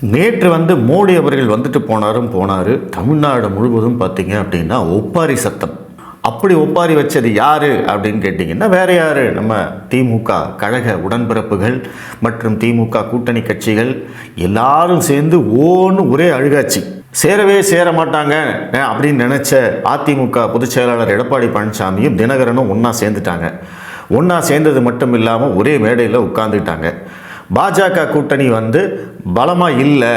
நேற்று வந்து மோடி அவர்கள் வந்துட்டு போனாரும் போனார். தமிழ்நாடு முழுவதும் பார்த்தீங்க அப்படின்னா ஒப்பாரி சத்தம். அப்படி ஒப்பாரி வச்சது யார் அப்படின்னு கேட்டிங்கன்னா வேற யார்? நம்ம திமுக கழக உடன்பிறப்புகள் மற்றும் திமுக கூட்டணி கட்சிகள் எல்லாரும் சேர்ந்து ஓன்னு ஒரே அழுகாச்சு. சேரவே சேர மாட்டாங்க அப்படின்னு நினச்ச அதிமுக பொதுச் செயலாளர் எடப்பாடி பழனிசாமியும் தினகரனும் ஒன்றா சேர்ந்துட்டாங்க. ஒன்றா சேர்ந்தது மட்டும் இல்லாமல் ஒரே மேடையில் உட்காந்துக்கிட்டாங்க பாஜக கூட்டணி வந்து பலமாக இல்லை.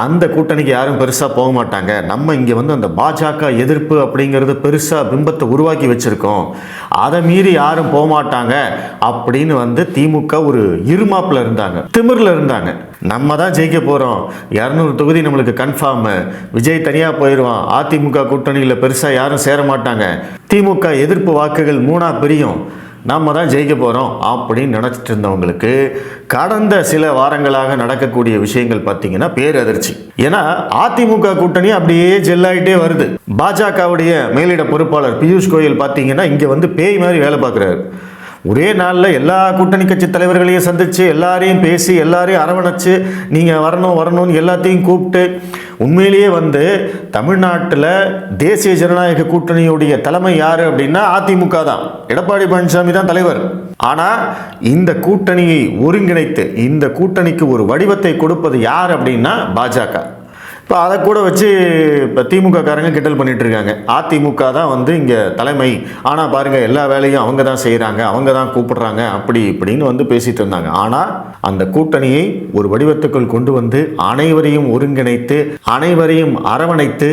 அந்த கூட்டணிக்கு யாரும் பெருசாக போக மாட்டாங்க. நம்ம இங்கே வந்து அந்த பாஜக எதிர்ப்பு அப்படிங்கிறது பெருசாக பிம்பத்தை உருவாக்கி வச்சுருக்கோம். அதை மீறி யாரும் போக மாட்டாங்க அப்படின்னு வந்து திமுக ஒரு இருமாப்பில் இருந்தாங்க. திமிரில் இருந்தாங்க. நம்ம தான் ஜெயிக்க போகிறோம் இரநூறு தொகுதி நம்மளுக்கு கன்ஃபார்மு விஜய் தனியாக போயிடுவான் அதிமுக கூட்டணியில் பெருசாக யாரும் சேர மாட்டாங்க. திமுக எதிர்ப்பு வாக்குகள் மூணாக பிரியும். நம்ம தான் ஜெயிக்க போகிறோம் அப்படின்னு நினச்சிட்டு இருந்தவங்களுக்கு கடந்த சில வாரங்களாக நடக்கக்கூடிய விஷயங்கள் பார்த்தீங்கன்னா பேரதிர்ச்சி. ஏன்னா அதிமுக கூட்டணி அப்படியே ஜெல்லாயிட்டே வருது. பாஜகவுடைய மேலிட பொறுப்பாளர் பியூஷ் கோயல் பார்த்தீங்கன்னா இங்கே வந்து பேய் மாதிரி வேலை பார்க்குறாரு. ஒரே நாளில் எல்லா கூட்டணி கட்சி தலைவர்களையும் சந்தித்து எல்லாரையும் பேசி எல்லாரையும் அரவணைச்சு நீங்கள் வரணும் வரணும்னு எல்லாத்தையும் கூப்பிட்டு உண்மையிலேயே வந்து தமிழ்நாட்டில் தேசிய ஜனநாயக கூட்டணியுடைய தலைமை யார் அப்படின்னா அதிமுக தான். எடப்பாடி பழனிசாமி தான் தலைவர். ஆனால் இந்த கூட்டணியை ஒருங்கிணைத்து இந்த கூட்டணிக்கு ஒரு வடிவத்தை கொடுப்பது யார் அப்படின்னா பாஜக. இப்போ அதை கூட வச்சு இப்போ திமுககாரங்க கிண்டல் பண்ணிகிட்ருக்காங்க அதிமுக தான் வந்து இங்கே தலைமை. ஆனால் பாருங்கள் எல்லா வேலையும் அவங்க தான் செய்கிறாங்க அவங்க தான் கூப்பிடுறாங்க அப்படி இப்படின்னு வந்து பேசிகிட்டு இருந்தாங்க. ஆனால் அந்த கூட்டணியை ஒரு வடிவத்துக்குள் கொண்டு வந்து அனைவரையும் ஒருங்கிணைத்து அனைவரையும் அரவணைத்து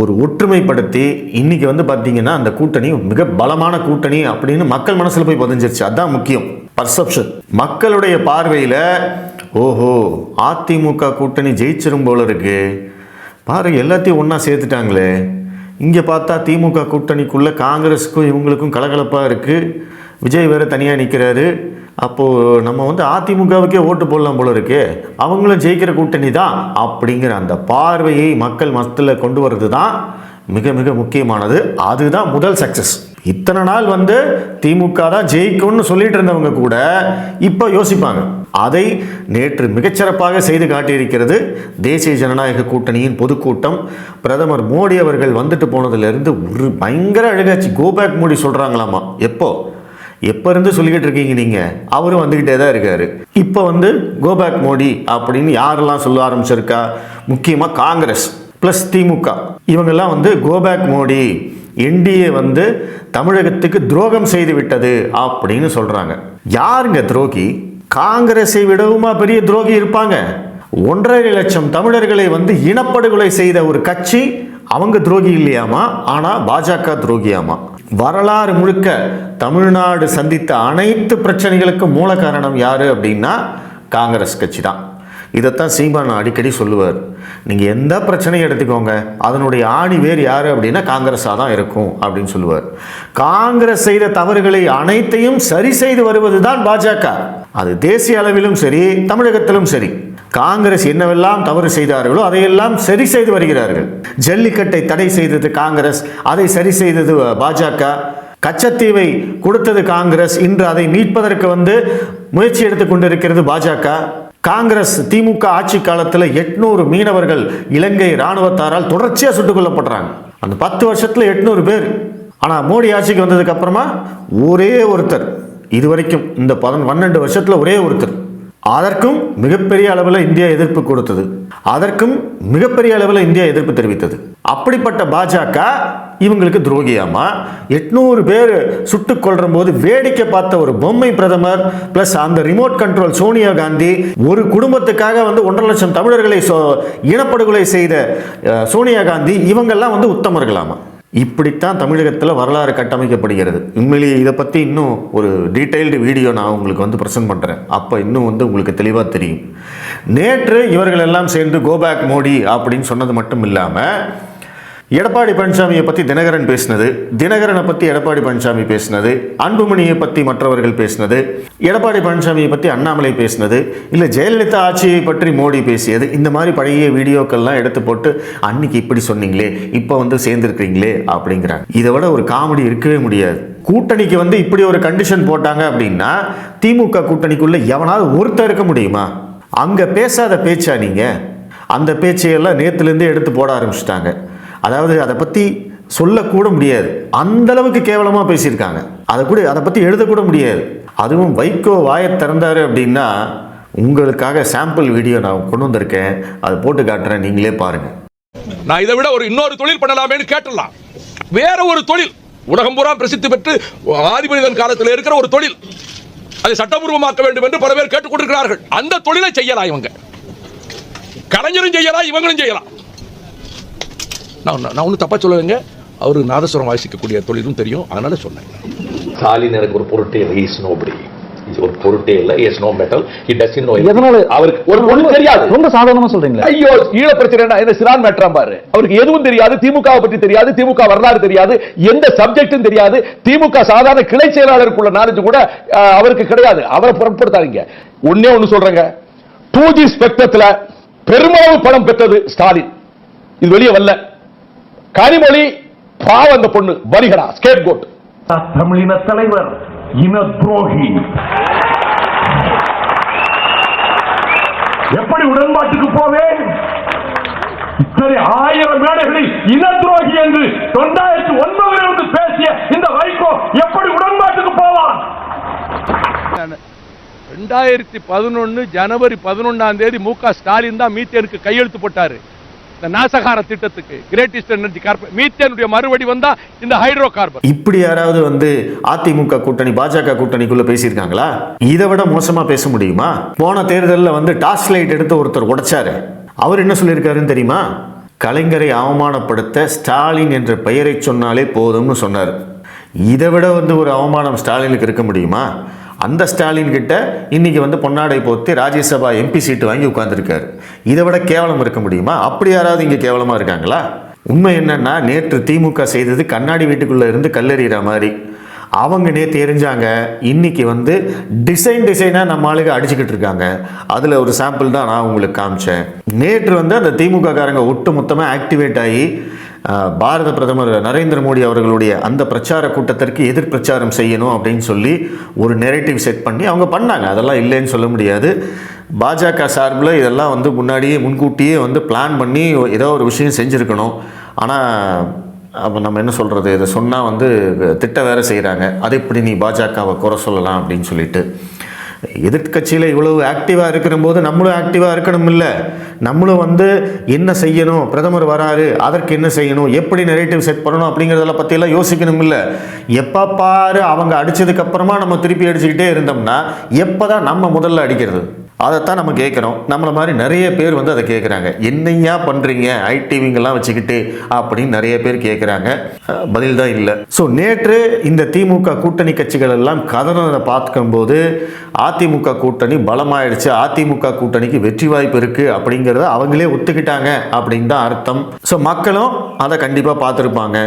ஒரு ஒற்றுமைப்படுத்தி இன்றைக்கி வந்து பார்த்தீங்கன்னா அந்த கூட்டணி மிக பலமான கூட்டணி அப்படின்னு மக்கள் மனசில் போய் பதிஞ்சிருச்சு. அதுதான் முக்கியம். பர்செப்ஷன். மக்களுடைய பார்வையில் ஓஹோ அதிமுக கூட்டணி ஜெயிச்சிரும் போல இருக்கு. பாரு எல்லாத்தையும் ஒன்றா சேர்த்துட்டாங்களே. இங்கே பார்த்தா திமுக கூட்டணிக்குள்ளே காங்கிரஸுக்கும் இவங்களுக்கும் கலகலப்பாக இருக்குது விஜய் வேறு தனியாக நிற்கிறாரு அப்போது நம்ம வந்து அதிமுகவுக்கே ஓட்டு போடலாம் போல இருக்கே. அவங்களும் ஜெயிக்கிற கூட்டணி தான் அப்படிங்கிற அந்த பார்வையை மக்கள் மத்தியில் கொண்டு வர்றது தான் மிக மிக முக்கியமானது. அதுதான் முதல் சக்ஸஸ் இத்தனை நாள் வந்து திமுக தான் ஜெயிக்கும்னு சொல்லிட்டு இருந்தவங்க கூட இப்போ யோசிப்பாங்க. அதை நேற்று மிகச்சிறப்பாக செய்து காட்டியிருக்கிறது தேசிய ஜனநாயக கூட்டணியின் பொதுக்கூட்டம். பிரதமர் மோடி அவர்கள் வந்துட்டு போனதுலேருந்து ஒரு பயங்கர அழகாச்சு. கோபேக் மோடி சொல்கிறாங்களாமா எப்போ? எப்போ இருந்து சொல்லிக்கிட்டு இருக்கீங்க நீங்கள் அவரும் வந்துக்கிட்டே தான் இருக்காரு. இப்போ வந்து கோபேக் மோடி அப்படின்னு யாரெல்லாம் சொல்ல ஆரம்பிச்சிருக்கா? முக்கியமாக காங்கிரஸ் ப்ளஸ் திமுக. இவங்கெல்லாம் வந்து கோபேக் மோடி என்டிஏ வந்து தமிழகத்துக்கு துரோகம் செய்து விட்டது அப்படின்னு சொல்கிறாங்க யாருங்க துரோகி? காங்கிரஸை விடவுமா பெரிய துரோகி இருப்பாங்க? ஒன்றரை லட்சம் தமிழர்களை வந்து இனப்படுகொலை செய்த ஒரு கட்சி அவங்க துரோகி இல்லையாமா? ஆனால் பாஜக துரோகியாமா? வரலாறு முழுக்க தமிழ்நாடு சந்தித்த அனைத்து பிரச்சனைகளுக்கும் மூல காரணம் யாரு அப்படின்னா காங்கிரஸ் கட்சி தான் இதைத்தான் சீமான் அடிக்கடி சொல்லுவார். நீங்கள் எந்த பிரச்சனையும் எடுத்துக்கோங்க அதனுடைய ஆணி வேர் யார் அப்படின்னா காங்கிரஸாக தான் இருக்கும் அப்படின்னு சொல்லுவார். காங்கிரஸ் செய்த தவறுகளை அனைத்தையும் சரி செய்து வருவது தான் பாஜக. அது தேசிய அளவிலும் சரி தமிழகத்திலும் சரி. காங்கிரஸ் என்னவெல்லாம் தவறு செய்தார்களோ அதையெல்லாம் சரி செய்து வருகிறார்கள். ஜல்லிக்கட்டை தடை செய்தது காங்கிரஸ் அதை சரி செய்தது பாஜக. கச்சத்தீவை கொடுத்தது காங்கிரஸ் இன்று அதை மீட்பதற்கு வந்து முயற்சி எடுத்துக் கொண்டிருக்கிறது பாஜக. காங்கிரஸ் திமுக ஆட்சி காலத்தில் எட்நூறு மீனவர்கள் இலங்கை இராணுவத்தாரால் தொடர்ச்சியாக சுட்டுக் கொல்லப்படுறாங்க. அந்த பத்து வருஷத்தில் எட்நூறு பேர். ஆனால் மோடி ஆட்சிக்கு வந்ததுக்கு அப்புறமா ஒரே ஒருத்தர். இது வரைக்கும் இந்த பதன் பன்னெண்டு வருஷத்தில் ஒரே ஒருத்தர். அதற்கும் மிகப்பெரிய அளவில் இந்தியா எதிர்ப்பு கொடுத்தது. அதற்கும் மிகப்பெரிய அளவில் இந்தியா எதிர்ப்பு தெரிவித்தது. அப்படிப்பட்ட பாஜக இவங்களுக்கு துரோகியாமா? எட்நூறு பேர் சுட்டுக் கொள்ற போது வேடிக்கை பார்த்த ஒரு பொம்மை பிரதமர் பிளஸ் அந்த ரிமோட் கண்ட்ரோல் சோனியா காந்தி ஒரு குடும்பத்துக்காக வந்து ஒன்றரை லட்சம் தமிழர்களை சோ- இனப்படுகொலை செய்த சோனியா காந்தி இவங்கெல்லாம் வந்து உத்தமர்களாமா? இப்படித்தான் தமிழகத்தில் வரலாறு கட்டமைக்கப்படுகிறது. உண்மையிலேயே இதை பற்றி இன்னும் ஒரு டீட்டெயில்டு வீடியோ நான் உங்களுக்கு வந்து ப்ரெசென்ட் பண்ணுறேன் அப்போ இன்னும் வந்து உங்களுக்கு தெளிவாக தெரியும். நேற்று இவர்கள் எல்லாம் சேர்ந்து கோபேக் மோடி அப்படின்னு சொன்னது மட்டும் இல்லாமல் எடப்பாடி பழனிசாமியை பற்றி தினகரன் பேசினது தினகரனை பற்றி எடப்பாடி பழனிசாமி பேசினது அன்புமணியை பற்றி மற்றவர்கள் பேசினது எடப்பாடி பழனிசாமியை பற்றி அண்ணாமலை பேசினது இல்லை ஜெயலலிதா ஆட்சியை பற்றி மோடி பேசியது இந்த மாதிரி பழைய வீடியோக்கள்லாம் எடுத்து போட்டு அன்னைக்கு இப்படி சொன்னீங்களே இப்போ வந்து சேர்ந்துருக்கிறீங்களே அப்படிங்கிறாங்க. இதை விட ஒரு காமெடி இருக்கவே முடியாது. கூட்டணிக்கு வந்து இப்படி ஒரு கண்டிஷன் போட்டாங்க அப்படின்னா திமுக கூட்டணிக்குள்ளே எவனாவது ஒருத்தர் இருக்க முடியுமா? அங்கே பேசாத பேச்சா நீங்கள் அந்த பேச்சையெல்லாம் நேற்றுலேருந்தே எடுத்து போட ஆரம்பிச்சிட்டாங்க. அதாவது அதை பற்றி சொல்லக்கூட முடியாது. அந்த அளவுக்கு கேவலமாக பேசியிருக்காங்க. அதை கூட அதை பற்றி எழுதக்கூட முடியாது. அதுவும் வைகோ வாயை திறந்தார் அப்படின்னா உங்களுக்காக சாம்பிள் வீடியோ நான் கொண்டு வந்திருக்கேன். அதை போட்டு காட்டுறேன். நீங்களே பாருங்கள் நான் இதை விட ஒரு இன்னொரு தொழில் பண்ணலாமேன்னு கேட்டுடலாம் வேற ஒரு தொழில். உலகம் பூரா பிரசித்தி பெற்று ஆதிமனிதன் காலத்தில் இருக்கிற ஒரு தொழில். அதை சட்டபூர்வமாக்க வேண்டும் என்று பல பேர் கேட்டுக் கொண்டிருக்கிறார்கள் அந்த தொழிலை செய்யலாம் இவங்க. கலைஞரும் செய்யலாம் இவங்களும் செய்யலாம். நான் நான் ஒன்றும் தப்பா சொல்லலைங்க. அவரு நாதஸ்வரம் வாசிக்கக்கூடிய தொழிலும் தெரியும். அதனால சொன்னேன். ஸ்டாலின் எனக்கு ஒரு பொருட்டே இல்லை. இஸ் நோபடி ஒரு பொருட்டே இல்லை. Is no metal he does no எதனால? அவருக்கு ஒரு பொருள் தெரியாது. ரொம்ப சாதாரணமா சொல்றீங்களா. ஐயோ ஈழ பிரச்சனை என்ன சிறான் மேட்ராம் பாரு. அவருக்கு எதுவும் தெரியாது. திமுக பற்றி தெரியாது. திமுக வரலாறு தெரியாது. எந்த சப்ஜெக்டும் தெரியாது. திமுக சாதாரண கிளை செயலாளருக்குள்ள நாலேஜ் கூட அவருக்கு கிடையாது. அவரை பொருட்படுத்தாதீங்க ஒன்னே ஒண்ணு சொல்றேங்க. டூ ஜி ஸ்பெக்ட்ரத்துல பெருமளவு பணம் பெற்றது ஸ்டாலின். இது வெளியே வரல. கனிமொழி பாவம் அந்த பொண்ணு வரிகடா ஸ்கேப் கோட் தமிழின தலைவர் இன துரோகி எப்படி உடன்பாட்டுக்கு போவேன்? இத்தனை ஆயிரம் மேடைகளில் இன துரோகி என்று தொண்டாயிரத்தி ஒன்பதிலிருந்து பேசிய இந்த வைகோ எப்படி உடன்பாட்டுக்கு போவான்? ரெண்டாயிரத்தி பதினொன்னு ஜனவரி பதினொன்னாம் தேதி மு க ஸ்டாலின் தான் மீத்தேனுக்கு கையெழுத்து போட்டாரு. இந்த நாசகார திட்டத்துக்கு கிரேட் எனர்ஜி கார்பரேட் மீத்தேனுடைய மறுபடி வந்தா இந்த ஹைட்ரோ கார்பன் இப்படி யாராவது வந்து அதிமுக கூட்டணி பாஜக கூட்டணிக்குள்ள பேசியிருக்காங்களா? இதை விட மோசமா பேச முடியுமா? போன தேர்தலில் வந்து டார்ச் லைட் எடுத்து ஒருத்தர் உடைச்சாரு. அவர் என்ன சொல்லியிருக்காருன்னு தெரியுமா? கலைஞரை அவமானப்படுத்த ஸ்டாலின் என்ற பெயரை சொன்னாலே போதும்னு சொன்னார். இதை விட வந்து ஒரு அவமானம் ஸ்டாலினுக்கு இருக்க முடியுமா? அந்த ஸ்டாலின் கிட்ட இன்னைக்கு வந்து பொன்னாடை போத்தி ராஜ்யசபா எம்பி சீட்டு வாங்கி உட்காந்துருக்காரு இதை விட கேவலம் இருக்க முடியுமா? அப்படி யாராவது இங்கே கேவலமாக இருக்காங்களா? உண்மை என்னன்னா நேற்று திமுக செய்தது கண்ணாடி வீட்டுக்குள்ளே இருந்து கல்லெறிகிற மாதிரி. அவங்க நேற்று எரிஞ்சாங்க. இன்னைக்கு வந்து டிசைன் டிசைனாக நம்ம ஆளுங்க அடிச்சுக்கிட்டு இருக்காங்க. அதில் ஒரு சாம்பிள் தான் நான் உங்களுக்கு காமிச்சேன். நேற்று வந்து அந்த திமுக காரங்க ஒட்டு மொத்தமாக ஆக்டிவேட் ஆகி பாரத பிரதமர் நரேந்திர மோடி அவர்களுடைய அந்த பிரச்சார கூட்டத்திற்கு எதிர் பிரச்சாரம் செய்யணும் அப்படின்னு சொல்லி ஒரு நெரேட்டிவ் செட் பண்ணி அவங்க பண்ணாங்க. அதெல்லாம் இல்லைன்னு சொல்ல முடியாது. பாஜக சார்பில் இதெல்லாம் வந்து முன்னாடியே முன்கூட்டியே வந்து பிளான் பண்ணி ஏதோ ஒரு விஷயம் செஞ்சுருக்கணும். ஆனால் அப்போ நம்ம என்ன சொல்கிறது இதை சொன்னால் வந்து திட்ட வேறு செய்கிறாங்க அது இப்படி நீ பாஜகவை குறை சொல்லலாம் அப்படின்னு சொல்லிட்டு. எதிர்க்கட்சியில் இவ்வளவு ஆக்டிவாக இருக்கிற போது நம்மளும் ஆக்டிவாக இருக்கணும் இல்லை நம்மளும் வந்து என்ன செய்யணும்? பிரதமர் வராரு அதற்கு என்ன செய்யணும்? எப்படி நெரேட்டிவ் செட் பண்ணணும்? அப்படிங்கிறதெல்லாம் பற்றியெல்லாம் யோசிக்கணும் இல்லை எப்போ பாரு அவங்க அடித்ததுக்கப்புறமா நம்ம திருப்பி அடிச்சுக்கிட்டே இருந்தோம்னா எப்போ தான் நம்ம முதல்ல அடிக்கிறது? அதைத்தான் நம்ம கேட்குறோம். நம்மளை மாதிரி நிறைய பேர் வந்து அதை கேட்குறாங்க. என்னையா பண்ணுறீங்க ஐடிவிங்கெல்லாம் வச்சுக்கிட்டு அப்படின்னு நிறைய பேர் கேட்குறாங்க. பதில் தான் இல்லை. ஸோ நேற்று இந்த திமுக கூட்டணி கட்சிகள் எல்லாம் கதனதை பார்க்கும்போது அதிமுக கூட்டணி பலமாயிடுச்சு. அதிமுக கூட்டணிக்கு வெற்றி வாய்ப்பு இருக்குது அப்படிங்கிறத அவங்களே ஒத்துக்கிட்டாங்க அப்படின்னு தான் அர்த்தம். ஸோ மக்களும் அதை கண்டிப்பாக பார்த்துருப்பாங்க.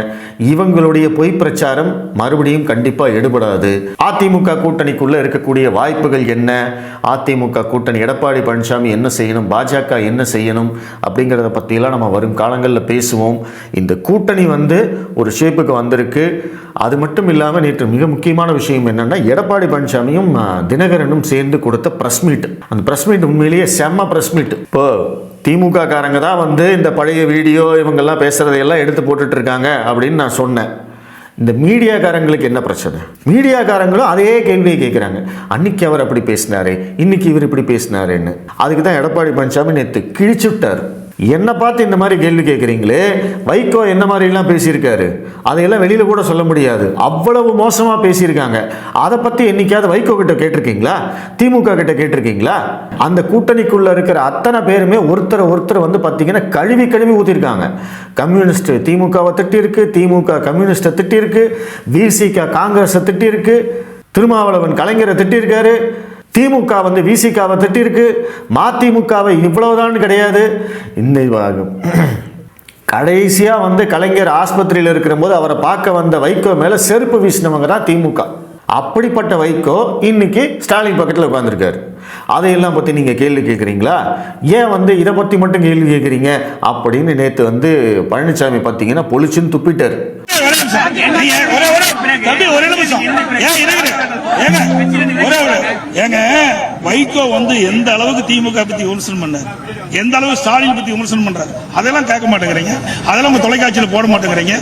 இவங்களுடைய பொய் பிரச்சாரம் மறுபடியும் கண்டிப்பாக எடுபடாது. அதிமுக கூட்டணிக்குள்ளே இருக்கக்கூடிய வாய்ப்புகள் என்ன? அதிமுக கூட்டணி எடப்பாடி பழனிசாமி என்ன செய்யணும்? பாஜக என்ன செய்யணும்? அப்படிங்கிறத பற்றியெல்லாம் நம்ம வரும் காலங்களில் பேசுவோம். இந்த கூட்டணி வந்து ஒரு ஷேப்புக்கு வந்திருக்கு. அது மட்டும் இல்லாமல் நேற்று மிக முக்கியமான விஷயம் என்னென்னா எடப்பாடி பழனிசாமியும் தினகர் தினகரனும் சேர்ந்து கொடுத்த ப்ரெஸ் மீட் அந்த ப்ரெஸ் மீட் உண்மையிலேயே செம்ம ப்ரெஸ் மீட் இப்போ திமுக காரங்க தான் வந்து இந்த பழைய வீடியோ இவங்கெல்லாம் பேசுகிறதையெல்லாம் எடுத்து போட்டுட்டு இருக்காங்க அப்படின்னு நான் சொன்னேன். இந்த மீடியாக்காரங்களுக்கு என்ன பிரச்சனை? மீடியாக்காரங்களும் அதே கேள்வியை கேட்குறாங்க அன்னைக்கு அவர் அப்படி பேசினாரு இன்னைக்கு இவர் இப்படி பேசினாருன்னு. அதுக்கு தான் எடப்பாடி பழனிசாமி நேற்று கிழிச்சு விட்டார் என்னை பார்த்து இந்த மாதிரி கேள்வி கேட்குறீங்களே? வைகோ என்ன மாதிரிலாம் பேசியிருக்காரு? அதையெல்லாம் வெளியில் கூட சொல்ல முடியாது. அவ்வளவு மோசமாக பேசியிருக்காங்க. அதை பற்றி என்னைக்காவது வைகோ கிட்ட கேட்டிருக்கீங்களா? திமுக கிட்ட கேட்டிருக்கீங்களா? அந்த கூட்டணிக்குள்ளே இருக்கிற அத்தனை பேருமே ஒருத்தர் ஒருத்தர் வந்து பார்த்தீங்கன்னா கழுவி கழுவி ஊற்றிருக்காங்க கம்யூனிஸ்ட் திமுகவை திட்டிருக்கு திமுக கம்யூனிஸ்ட்டை திட்டிருக்கு விசிக காங்கிரஸை திட்டிருக்கு திருமாவளவன் கலைஞரை திட்டிருக்காரு திமுக வந்து விசிகாவை திட்டிருக்கு. மதிமுகவை இவ்வளவுதான் கிடையாது. இந்த கடைசியாக வந்து கலைஞர் ஆஸ்பத்திரியில் இருக்கிற போது அவரை பார்க்க வந்த வைகோ மேலே செருப்பு வீசினவங்க தான் திமுக. அப்படிப்பட்ட வைகோ இன்னைக்கு ஸ்டாலின் பக்கத்தில் உட்காந்துருக்காரு அதையெல்லாம் பற்றி நீங்கள் கேள்வி கேட்குறீங்களா ஏன் வந்து இதை பற்றி மட்டும் கேள்வி கேட்குறீங்க அப்படின்னு நேற்று வந்து பழனிசாமி பார்த்தீங்கன்னா பொலிச்சுன்னு துப்பிட்டார். ஒரே நிமிஷம். ஒரே ஒரே தம்பி ஒரே நிமிஷம். ஏன் இருங்க ஏங்க ஒரே ஒரு ஏங்க வைகோ வந்து எந்த அளவுக்கு திமுக பத்தி விமர்சனம் பண்ணாரு? எந்த அளவு ஸ்டாலின் பத்தி விமர்சனம் பண்றாரு? அதெல்லாம் கேட்க மாட்டேங்கிறீங்க. அதெல்லாம் நம்ம தொலைக்காட்சியில் போட மாட்டேங்கிறீங்க.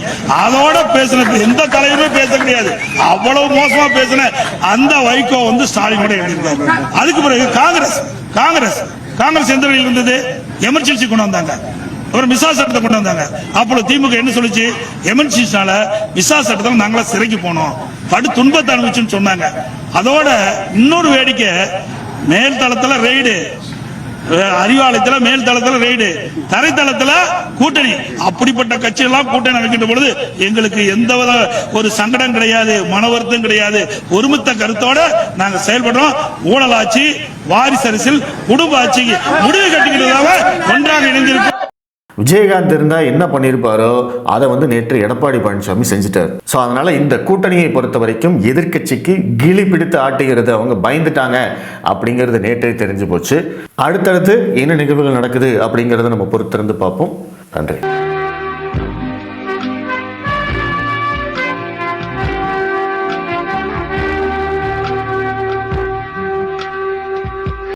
அதோட பேசுனது எந்த தலைவருமே பேச கிடையாது அவ்வளவு மோசமா பேசின அந்த வைகோ வந்து ஸ்டாலின் கூட எழுதியிருந்தாரு அதுக்கு பிறகு காங்கிரஸ் காங்கிரஸ் காங்கிரஸ் எந்த வழியில் இருந்தது எமர்ஜென்சி கொண்டு வந்தாங்க. ஒரு விசா சட்டத்தை கொண்டு வந்தாங்க. அப்போ திமுக என்ன சொல்லிச்சு? எமர்ஜென்சினால விசா சட்டத்தில் நாங்களா சிறைக்கு போனோம். படு துன்பத்தை அனுபவிச்சுன்னு சொன்னாங்க. அதோட இன்னொரு வேடிக்கை மேல் தளத்துல ரெய்டு. அறிவாலயத்துல மேல் தளத்துல ரெய்டு. தரைத்தளத்துல கூட்டணி. அப்படிப்பட்ட கட்சி எல்லாம் கூட்டணி அமைக்கின்ற பொழுது எங்களுக்கு எந்த வித ஒரு சங்கடம் கிடையாது மன வருத்தம் கிடையாது. ஒருமித்த கருத்தோட நாங்க செயல்படுறோம். ஊழலாட்சி வாரிசு அரசியல் குடும்ப ஆட்சிக்கு முடிவு கட்டுகிறதாக ஒன்றாக இணைந்திருக்கும். விஜயகாந்த் இருந்தால் என்ன பண்ணியிருப்பாரோ அதை வந்து நேற்று எடப்பாடி பழனிசாமி செஞ்சுட்டார். ஸோ அதனால இந்த கூட்டணியை பொறுத்த வரைக்கும் எதிர்க்கட்சிக்கு கிளி பிடித்து ஆட்டுகிறது அவங்க பயந்துட்டாங்க அப்படிங்கிறது நேற்றே தெரிஞ்சு போச்சு. அடுத்தடுத்து என்ன நிகழ்வுகள் நடக்குது அப்படிங்கிறத நம்ம பொறுத்திருந்து பார்ப்போம். நன்றி.